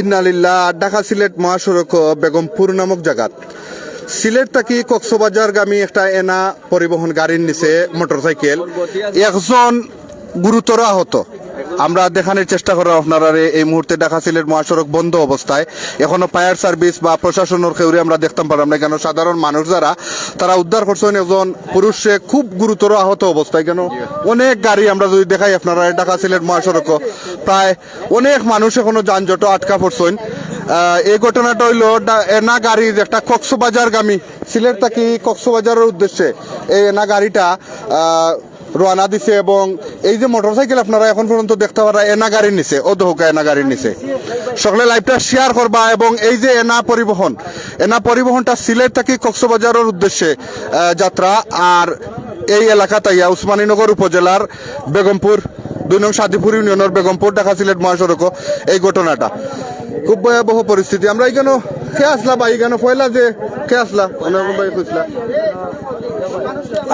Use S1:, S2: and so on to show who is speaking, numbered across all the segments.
S1: ইন্নালিল্লাহ ঢাকা সিলেট মহাসড়ক বেগমপুর নামক জায়গাত সিলেট থাকি কক্সবাজারগামী একটা এনা পরিবহন গাড়ির নিচে মোটরসাইকেল। একজন গুরুতর আহত। আমরা দেখানোর চেষ্টা করো আপনারা এই মুহূর্তে ঢাকা সিলেট মহাসড়ক বন্ধ অবস্থায়। এখনও ফায়ার সার্ভিস বা প্রশাসনের খেউরে আমরা দেখতাম পারলাম না, কেন সাধারণ মানুষ যারা, তারা উদ্ধার করছেন একজন পুরুষে খুব গুরুতর আহত অবস্থায়, কেন অনেক গাড়ি আমরা যদি দেখাই আপনারা ঢাকা সিলেট মহাসড়ক, প্রায় অনেক মানুষ এখনও যানজট আটকা পড়ছেন। এই ঘটনাটা হইল এনা গাড়ির একটা কক্সবাজার গামী সিলেট থাকি কক্সবাজারের উদ্দেশ্যে, এই এনা গাড়িটা রওনা দিছে এবং এই যে মোটরসাইকেল আপনারা এখন পর্যন্ত দেখতে পারা এনা গাড়ির নিচে, অধহুকা এনা গাড়ির নিচে। সকলে লাইভটা শেয়ার করবা এবং এই যে এনা পরিবহন, এনা পরিবহনটা সিলেট থেকে কক্সবাজারের উদ্দেশ্যে যাত্রা আর এই এলাকা তাইয়া উসমানীনগর উপজেলার বেগমপুর, দুই নং সাদিপুর ইউনিয়নের বেগমপুর, ঢাকা সিলেট মহাসড়ক, এই ঘটনাটা। খুব ভয়াবহ পরিস্থিতি। আমরা এখানে কে আসলা বা এখানে পয়লা যে কে আসলা অনেক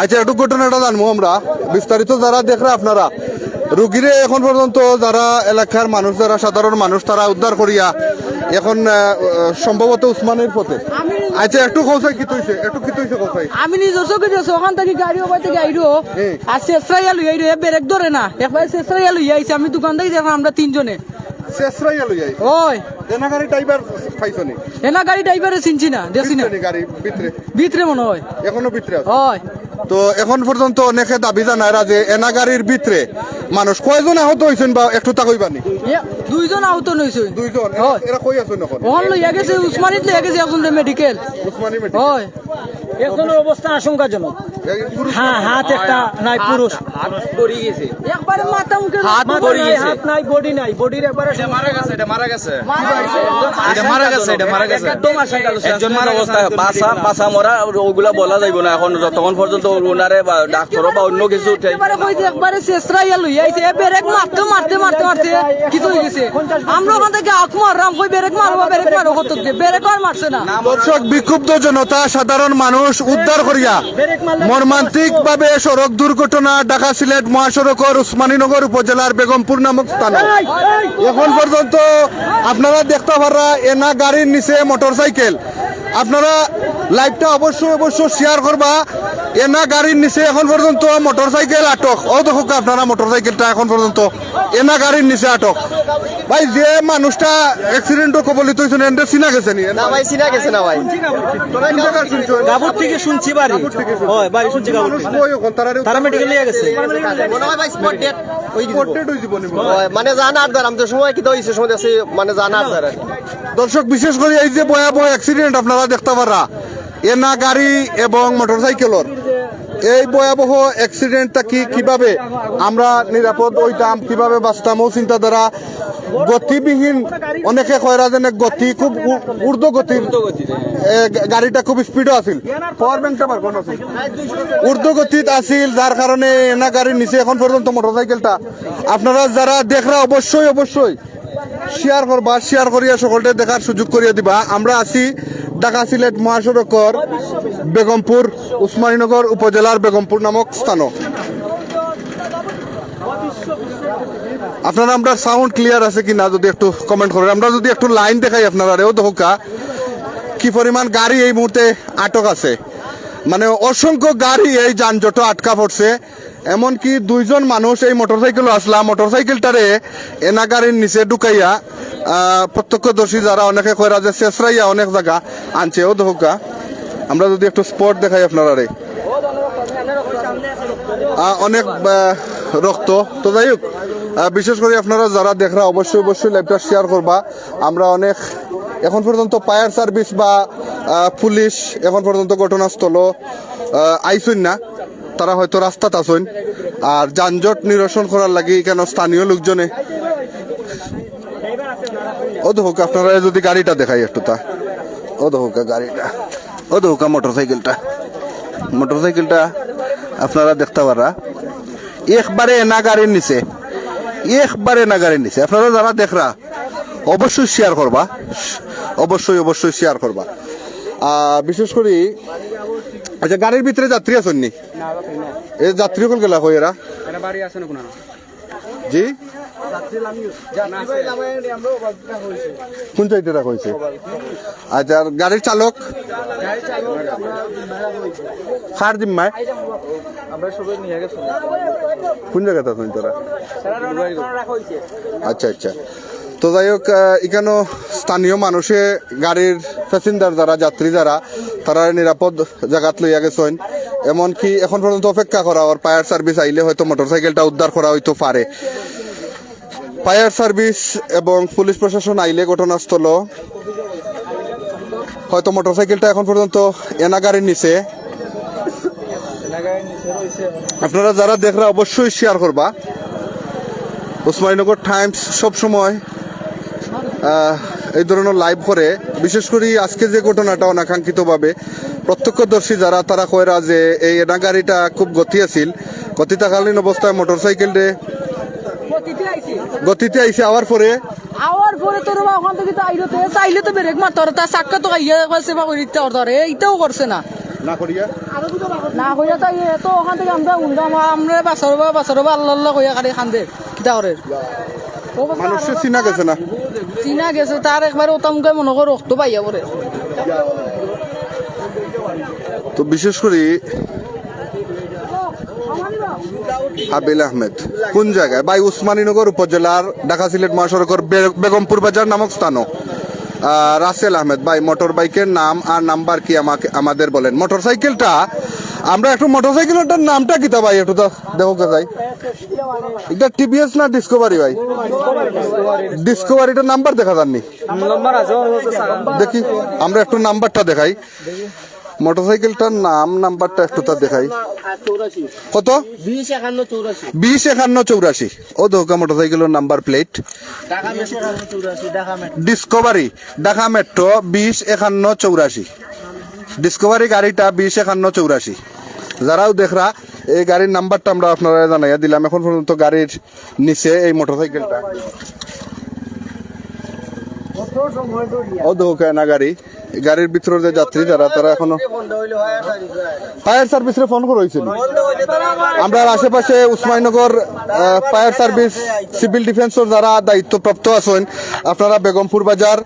S1: আচ্ছা একটু ঘটনাটা জানব আমরা। বিস্তারিত যারা দেখরা আপনারা রুগীরে এখন পর্যন্ত যারা এলাকার মানুষ যারা সাধারণ মানুষ তারা উদ্ধার করিয়া এখন সম্ভবত উসমানের পথে। আচ্ছা একটু কৌশাই কি তৈছে একটু কি তৈছে কৌশাই
S2: আমি নিজের চোখে যাচ্ছি ওখান থেকে গাড়ি ওখান থেকে আইরো। আর শেষরাইয়া লই আইরো ব্রেক ধরে না। একবার শেষরাইয়া লই আইছি আমি দোকান থেকে দেখলাম আমরা তিনজনে।
S1: শেষরাই এলো যাই
S2: ওই।
S1: এনা গাড়ি টাইবার পাইছো নি?
S2: এনা গাড়ি ড্রাইভারে চিনছি না দেখছি না।
S1: গাড়ি ভিতরে?
S2: ভিতরে মনে হয়।
S1: এখনও ভিতরে আছে?
S2: ওই
S1: তো এখন পর্যন্ত অনেকে দাবি জানায় যে এনা গাড়ির ভিতরে মানুষ কয়জন আহত হয়েছেন বা একটু তা কইবানি
S2: দুইজন আহত হয়েছে
S1: দুইজন। এরা কই আছেন এখন?
S2: ওখান লইয়া গেছে উসমানিত লইয়া গেছে এখন মেডিকেল
S1: উসমানী মেডিকেল
S2: হয়।
S3: এখনও অবস্থা আশঙ্কাজনক। হ্যাঁ হাত একটা নাই পুরুষ।
S2: একবারে মাথা মুখে
S3: মাথা নাই, হাত নাই বডি নাই বডির একবারে
S4: মারা গেছে এটা মারা গেছে। এটা মারা গেছে এটা মারা গেছে
S3: একদম আশঙ্কাজনক
S4: একজন মারা অবস্থা বাসা বাসা মরা ওগুলা বলা যাইব না এখন যতক্ষণ পর্যন্ত ওনারে বা ডাক্তার বা অন্য কিছু উঠে
S2: একবারে কইছে একবারে শেষরাইয়া লইয়া আইছে এ ব্রেক মারতে মারতে মারতে মারতে কি হয়ে গেছে। আমরা ওখান থেকে আখ মারলাম কই ব্রেক মারবো ব্রেক মারবো কত ব্রেক আর মারছে না।
S1: দর্শক বিক্ষুব্ধ জনতা সাধারণ মানুষ উদ্ধার করিয়া। মর্মান্তিক ভাবে সড়ক দুর্ঘটনা, ঢাকা সিলেট মহাসড়কর উসমানীনগর উপজেলার বেগমপুর নামক স্থানে। এখন পর্যন্ত আপনারা দেখতে পারা এনা গাড়ির নিচে মোটরসাইকেল। আপনারা লাইভটা অবশ্যই অবশ্যই শেয়ার করবা। এনা গাড়ির নিচে এখন পর্যন্ত মোটরসাইকেল আটক। ও দেখো আপনারা মোটরসাইকেলটা এখন পর্যন্ত। এনা গাড়ির নিচে আটক। ভাই যে মানুষটা অ্যাক্সিডেন্টও কবলিত হয়েছেন এন্ডে চিনা গেছে নি?
S5: না ভাই চিনা গেছে না ভাই।
S3: গাবুর থেকে শুনছি বাড়ি। হয় বাড়ি শুনছি গাবুর তারা মেডিকেল নিয়ে গেছে।
S5: মনে হয় ভাই স্পট ডেট ওই কিছু।
S1: Portrait জীবনে
S5: জানা আর আমি তো সময় কি তো সময় আছে মানে জানা আর
S1: দর্শক বিশেষ করে এই যে ভয়াবহ অ্যাক্সিডেন্ট আপনারা দেখতে পারা এনা গাড়ি এবং মোটরসাইকেলর এই ভয়াবহ অ্যাক্সিডেন্টটা কি কীভাবে আমরা নিরাপদ হইতাম, কীভাবে বাঁচতাম, ও চিন্তাধারা গতিবিহীন, অনেকে কয়রা যেন গতি, খুব ঊর্ধ্ব গতির গাড়িটা খুব স্পিডও আছিল। পাওয়ার ব্যাংকটা আছিল। ঊর্ধ্ব গতিত আছিল, যার কারণে এনা গাড়ির নিচে এখন পর্যন্ত মোটরসাইকেলটা আপনারা যারা দেখরা, অবশ্যই অবশ্যই শেয়ার করবা শেয়ার করিয়া সকলকে দেখার সুযোগ করিয়া দিবা। আমরা আছি ঢাকা সিলেট মহাসড়কর বেগমপুর উসমানীনগর উপজেলার বেগমপুর নামক স্থান আপনারা আমরা সাউন্ড ক্লিয়ার আছে কি না যদি একটু কমেন্ট করেন। আমরা যদি একটু লাইন দেখাই আপনারা রেও দেখা কি পরিমাণ গাড়ি এই মুহূর্তে আটক আছে। মানে অসংখ্য গাড়ি এই যানজট আটকা পড়ছে। এমনকি দুইজন মানুষ এই মোটরসাইকেল আসলা। মোটরসাইকেলটারে এনা গাড়ির নিচে ঢুকাইয়া প্রত্যক্ষদর্শী যারা অনেকে কয়রা যে শেষরাইয়া অনেক জায়গা আনছে ও আমরা যদি একটু স্পট দেখাই আপনারা রে অনেক রক্ত। তো যাই হোক বিশেষ করে আপনারা যারা দেখরা, অবশ্যই অবশ্যই লাইভটা শেয়ার করবা। আমরা অনেক, এখন পর্যন্ত ফায়ার সার্ভিস বা পুলিশ এখন পর্যন্ত ঘটনাস্থল আইসুন না। তারা হয়তো রাস্তাত আসুন আর যানজট নিরসন করার লাগে কেন স্থানীয় লোকজনে ও দেখুক আপনারা যদি গাড়িটা দেখাই একটু তা। ও দেখুক গাড়িটা। ও দেখুক মোটরসাইকেলটা। মোটরসাইকেলটা আপনারা দেখতে পারা। একবারে না গাড়ির নিচে। একবারে না গাড়ির নিচে। আপনারা যারা দেখরা অবশ্যই শেয়ার করবা। অবশ্যই অবশ্যই শেয়ার করবা। বিশেষ করে আচ্ছা গাড়ির ভিতরে যাত্রী আছেন নি? এই যাত্রী কোন গেলা কই এরা? জি? সাইডে রাখা হয়েছে? আচ্ছা আর গাড়ির চালক? কার জিম্মায়? কোন জায়গাতে আছেন তোরা? আচ্ছা আচ্ছা। তো যাই হোক এখানে স্থানীয় মানুষে গাড়ির প্যাসেঞ্জার যারা, যাত্রী যারা, তারা নিরাপদ জায়গাত লইয়া গেছেন। এমনকি এখন পর্যন্ত অপেক্ষা করা আর ফায়ার সার্ভিস আইলে হয়তো মোটরসাইকেলটা উদ্ধার করা হইতে পারে। ফায়ার সার্ভিস এবং পুলিশ প্রশাসন আইলে ঘটনাস্থল। হয়তো মোটরসাইকেলটা এখন পর্যন্ত এনা গাড়ির নিচে। আপনারা যারা দেখরা অবশ্যই শেয়ার করবা। ওসমানীনগর টাইমস সব সময় এই ধরনের লাইভ করে। বিশেষ করে আজকে যে ঘটনাটা অনাকাঙ্ক্ষিতভাবে, প্রত্যক্ষদর্শী যারা, তারা কয়রা যে এই এনা গাড়িটা খুব গতি আছিল গতি থাকালীন অবস্থায় মোটরসাইকেলে
S2: গতিতে আইছে
S1: আওয়ার পরে?
S2: আওয়ার পরে তোর বা ওখান থেকে তো আইলো তো চাইলে তো ব্রেক মারতে পারে তার চাক্কা তো ইয়ে করছে বা করে দিতে পারতো এইটাও করছে না।
S1: না করিয়া
S2: না হইয়া তাই তো ওখান থেকে আমরা উন্ডা আমরা বাসার বা বাসার বা আল্লাহ আল্লাহ হইয়া কাটে খান্দে কিতা করে
S1: মানুষের চিনা গেছে না?
S2: চিনা গেছে তার একবার ওতামকে মনে করে রক্ত পাইয়া পরে
S1: তো বিশেষ করে হাবিল আহমেদ। কোন জায়গায়? বাই উসমানীনগর উপজেলার ঢাকা সিলেট মহাসড়কের বেগমপুর বাজার নামক স্থানও। রাসেল আহমেদ ভাই মোটর বাইকের নাম আর নাম্বার কি আমাকে আমাদের বলেন। মোটর সাইকেলটা? আমরা একটু মোটর সাইকেলটার নামটা কিতা ভাই? একটু তো দেখো কে যাই এটা টিভিএস না ডিসকভারি ভাই? ডিসকভারিটার নাম্বার দেখা যাননি।
S3: নম্বর আছে
S1: দেখি আমরা একটু নাম্বারটা দেখাই। মোটরসাইকেলটার নাম, নাম্বারটা একটু তা দেখাই। কত?
S5: বিশ একান্ন চৌরাশি।
S1: ও দৌকা মোটরসাইকেলের number plate. Discovery Dhaka metro বিশ একান্ন চৌরাশি। ডিসকভারি গাড়িটা বিশ একান্ন চৌরাশি। যারাও দেখরা, এই গাড়ির নাম্বারটা আমরা আপনারা জানাইয়া দিলাম। এখন পর্যন্ত গাড়ির নিচে এই মোটরসাইকেলটা। ও দৌকা না গাড়ি। গাড়ির ভিতরে যে যাত্রী যারা, তারা এখনও ফায়ার সার্ভিসে ফোন করে হয়েছিল আমরা আশেপাশে উসমানীনগর ফায়ার সার্ভিস, সিভিল ডিফেন্সের যারা দায়িত্বপ্রাপ্ত আছেন, আপনারা বেগমপুর বাজার,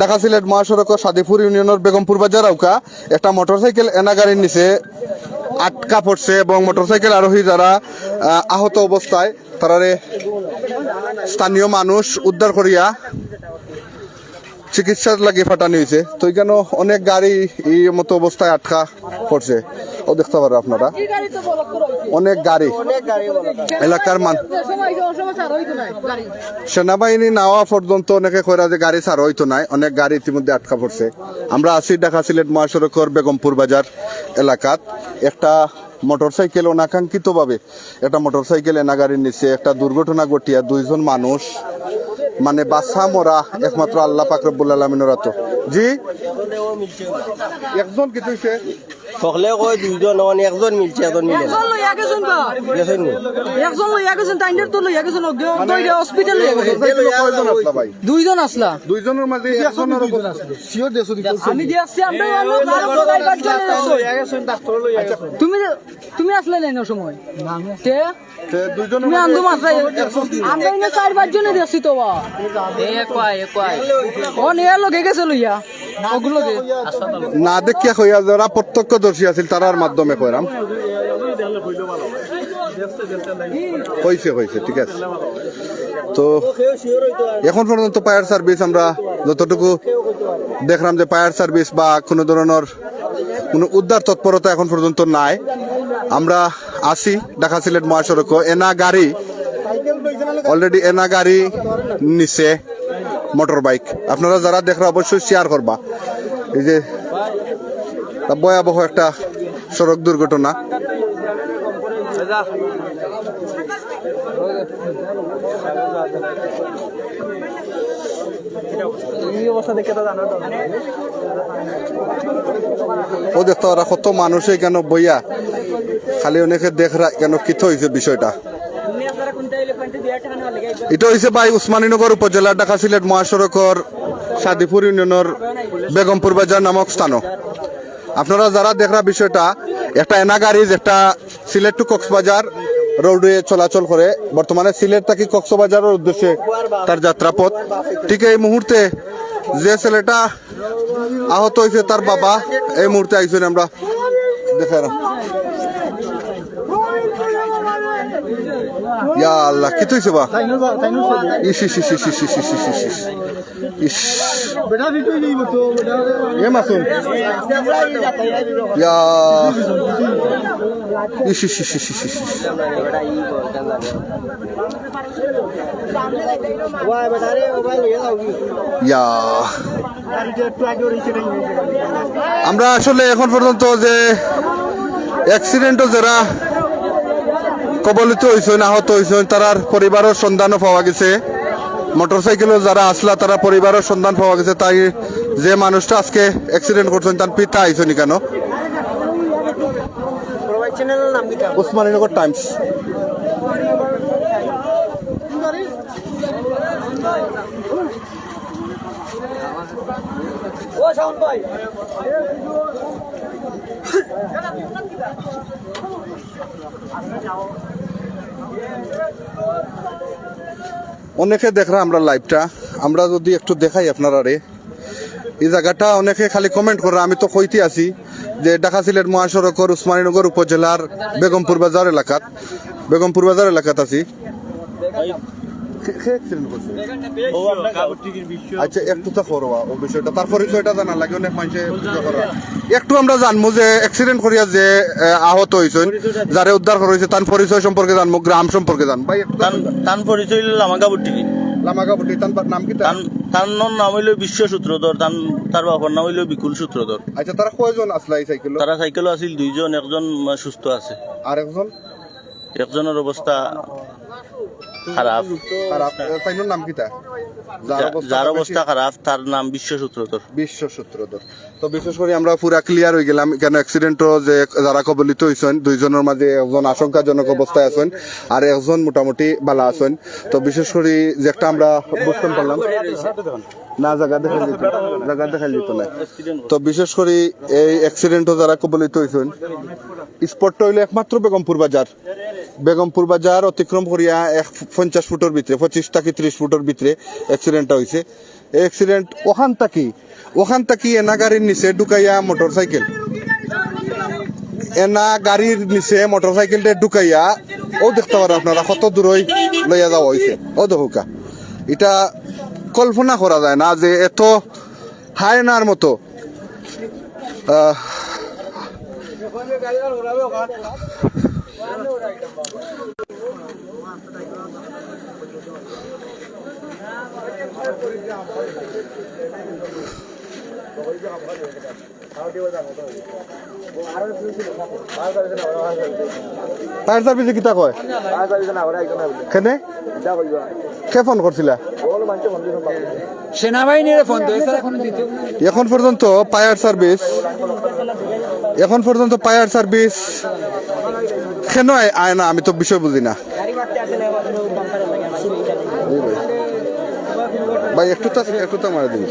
S1: ঢাকা সিলেট মহাসড়ক সাদিপুর ইউনিয়নের বেগমপুর বাজার আউকা, একটা মোটরসাইকেল এনা গাড়ির নিচে আটকা পড়ছে এবং মোটরসাইকেল আরোহী যারা আহত অবস্থায়, তারারে স্থানীয় মানুষ উদ্ধার করিয়া চিকিৎসার লাগে ফাটানি হয়েছে তো এখানে অনেক গাড়ি এই মতো অবস্থায় আটকা পড়ছে। ও দেখতে পারো আপনারা। অনেক গাড়ি। এলাকার মান সেনাবাহিনী নাওয়া পর্যন্ত অনেকে কইরা যে গাড়ি ছাড় হইতো নাই। অনেক গাড়ি ইতিমধ্যে আটকা পড়ছে। আমরা আছি ঢাকা সিলেট মহাসড়কের বেগমপুর বাজার এলাকাত। একটা মোটরসাইকেল অনাকাঙ্ক্ষিতভাবে একটা মোটরসাইকেল এনা গাড়ির নিচে একটা দুর্ঘটনা ঘটিয়া দুইজন মানুষ মানে বাসা মরা একমাত্র আল্লাহ পাক রব্বুল আলমিনের জি? একজন কি তুইছে
S5: সকলে কয় দুইজন মানে একজন মিলছে একজন মিলে না।
S2: একজন বা?
S5: নি?
S2: একজন গেছেন তাইনের তো লইয়া গেছেন দইরা হসপিটাল দুইজন আসলা?
S1: দুইজনের মাঝে একজনের শিওর দেশো
S2: আমি দিয়ে। আসছি আমরা কারও সবাই পাঁচজন আসছি। তুমি তুমি আসলে নাই না সময়? তে?
S1: দুইজনের
S2: তুমি আন্দো মাত্রাই আমরা এনে চার পাঁচ জনে দেখছি তো বা? ও নিয়ে লগে গেছে লইয়া। ওগুলো
S1: না দেখিয়া হইয়া যারা প্রত্যক্ষদর্শী আছিল তারার মাধ্যমে কইরাম। হয়েছে হয়েছে ঠিক আছে। তো এখন পর্যন্ত ফায়ার সার্ভিস আমরা যতটুকু দেখলাম যে ফায়ার সার্ভিস বা কোনো ধরনের কোনো উদ্ধার তৎপরতা এখন পর্যন্ত নাই। আমরা আসি ঢাকা সিলেট মহাসড়ক। এনা গাড়ি অলরেডি এনা গাড়ি নিচে মোটর বাইক আপনারা যারা দেখরা অবশ্যই শেয়ার করবা। এই যে ভয়াবহ একটা সড়ক দুর্ঘটনা। ও দেখতে ওরা কত মানুষ কেন বইয়া। খালি অনেকে দেখরা কেন কিত হয়েছে বিষয়টা। এটা হয়েছে ভাই উসমানীনগর উপজেলা ঢাকা সিলেট মহাসড়কর সাদিপুর ইউনিয়নের বেগমপুর বাজার নামক স্থান আপনারা যারা দেখরা বিষয়টা, একটা এনা গাড়ি একটা সিলেট টু কক্সবাজার রোডে চলাচল করে, বর্তমানে সিলেট থেকে কক্সবাজারের উদ্দেশ্যে তার যাত্রাপথ। ঠিক এই মুহূর্তে যে ছেলেটা আহত হয়েছে, তার বাবা এই মুহূর্তে আইসেন আমরা দেখে ইয়া আল্লাহ, কি তুইছে বা? ইস ইস ইস ইস ইস ইস ইস ইস। ইস। এ মাসুম। ইয়া। ইস ইস ইস ইস ইস ইস ইয়া। আমরা আসলে এখন পর্যন্ত যে অ্যাক্সিডেন্টও যারা কবলিত হয়েছেন আহত হয়েছেন তারার পরিবারের সন্ধানও পাওয়া গেছে। মোটরসাইকেলও যারা আসলা তারা পরিবারের সন্ধান পাওয়া গেছে তাই যে মানুষটা আজকে অ্যাক্সিডেন্ট করছেন তার পিতা আইসনি কেন? উসমানীনগর টাইমস। অনেকে দেখরা আমরা লাইভটা আমরা যদি একটু দেখাই আপনারা রে এই জায়গাটা অনেকে খালি কমেন্ট করে আমি তো কইতে আছি যে ঢাকা সিলেট মহাসড়কর উসমানীনগর উপজেলার বেগমপুর বাজার এলাকাত। বেগমপুর বাজার এলাকাত আছি। আচ্ছা একটু তো করবা ও বিষয়টা। তার পরিচয়টা জানা লাগে অনেক মানুষে একটু আমরা জানব যে অ্যাক্সিডেন্ট করিয়া যে আহত হয়েছেন যারে উদ্ধার করা হয়েছে তার পরিচয় সম্পর্কে জানব গ্রাম সম্পর্কে জান ভাই একটু
S3: তান তান পরিচয় লামাগাবুর
S1: লামাগাবটি তার নাম কি
S3: তান তার নাম হইল বিশ্ব সূত্রধর তান তার বাবার নাম হইল বিকুল সূত্রধর।
S1: আচ্ছা তারা কয়জন আসলা এই সাইকেল?
S3: তারা সাইকেল আছিল দুইজন একজন সুস্থ আছে।
S1: আর একজন
S3: একজনের অবস্থা খারাপ।
S1: খারাপ। তাইনোর নাম
S3: যা- যার অবস্থা খারাপ তার নাম বিশ্ব সূত্রধর
S1: বিশ্ব সূত্রধর তো বিশেষ করে আমরা পুরা ক্লিয়ার হয়ে গেলাম কেন অ্যাক্সিডেন্টও যে যারা কবলিত হয়েছেন দুইজনের মাঝে একজন আশঙ্কাজনক অবস্থায় আছেন আর একজন মোটামুটি ভালো আছেন। তো বিশেষ করে যে একটা আমরা বুঝতে পারলাম না জায়গা দেখা যেত জায়গা দেখা যেত না। তো বিশেষ করে এই অ্যাক্সিডেন্টও যারা কবলিত হয়েছেন স্পটটা হইল একমাত্র বেগমপুর বাজার বেগমপুর বাজার অতিক্রম করিয়া এক পঞ্চাশ ফুটের ভিতরে পঁচিশ থেকে ত্রিশ ফুটের ভিতরে অ্যাক্সিডেন্টটা হয়েছে এই অ্যাক্সিডেন্ট ওখান থাকি ওখান থাকি এনা গাড়ির নিচে ঢুকাইয়া মোটর সাইকেল এনা গাড়ির নিচে মোটর সাইকেলটা ঢুকাইয়া ও দেখতে পারেন আপনারা কত দূরই লইয়া যাওয়া হয়েছে ও দেখুকা এটা কল্পনা করা যায় না যে এত হায়নার মতো আহ, ফায়ার সার্ভিসে কিতা কয়? কেনে? কে ফোন করছিলা
S2: সেনাবাহিনীর ফোন তো
S1: এখন পর্যন্ত ফায়ার সার্ভিস এখন পর্যন্ত ফায়ার সার্ভিস কেন আয়- না, আমি তো বিষয় বুঝি না। ভাই, একটু তো একটু তো মারা দিন।